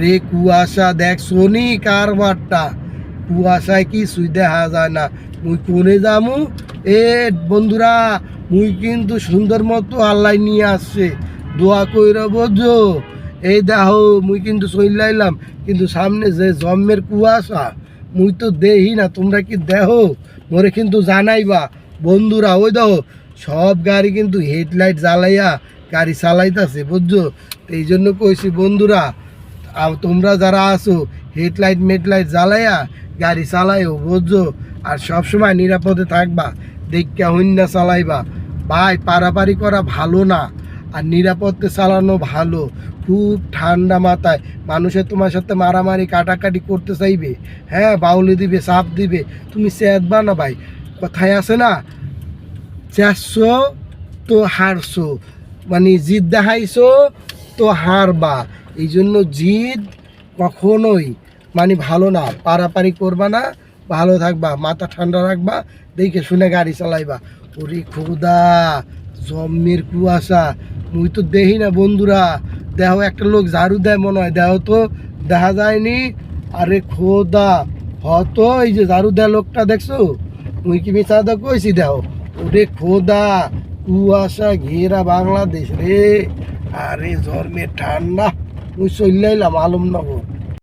রে কুয়াশা দেখ শনি কারবারটা। কুয়াশায় কি সুই দেখা যায় না। মুই কোনে যামু? এ বন্ধুরা, মুই কিন্তু সুন্দর মতো আল্লাহ নিয়ে আসছে। দোয়া কইরা বোঝো। এই দেখো, মুই কিন্তু চইলাইলাম কিন্তু সামনে যে জন্মের কুয়াশা, মুই তো দেহি না, তোমরা কি দেহো মোরে কিন্তু জানাইবা। বন্ধুরা, ওই দেখো, সব গাড়ি কিন্তু হেডলাইট জ্বালাইয়া গাড়ি চালাইতাছে, বুঝছ? এই জন্য কইছি, বন্ধুরা আর তোমরা যারা আছো, হেডলাইট, মেডলাইট জ্বালাইয়া গাড়ি চালাইও বুঝছ। আর সবসময় নিরাপদে থাকবা দেখা হইনা চালাইবা। ভাই, পারাপারি করা ভালো না, আর নিরাপদে চালানো ভালো। খুব ঠান্ডা মাথায় মানুষের তোমার সাথে মারামারি, কাটাকাটি করতে চাইবে। হ্যাঁ বাউলি দিবে, চাপ দিবে। তুমি চেতবা না ভাই, কথায় আছে না? চেষ্ছো তো হারছো মানে জিদ দেখাইছো তো হারবা এই জন্য জিদ কখনোই মানে ভালো না। পারাপারি করবা না, ভালো থাকবা, মাথা ঠান্ডা রাখবা, দেখে শুনে গাড়ি চালাইবা। ওরে খোদা, জম্মের কুয়াশা, মুই তো দেখি না বন্ধুরা। দেখো, একটা লোক ঝাড়ু দেয় মনে হয়, দেখো তো, দেখা যায়নি। আরে খোদা, হতো এই যে ঝাড়ু দেয় লোকটা, দেখছ? মুই কি মিশা দা কইছি, দেখো? ওরে খোদা, কুয়াশা ঘেরা বাংলাদেশ রে। আরে জন্মের ঠান্ডা। ওই চল্লাইলাম আলমনগর।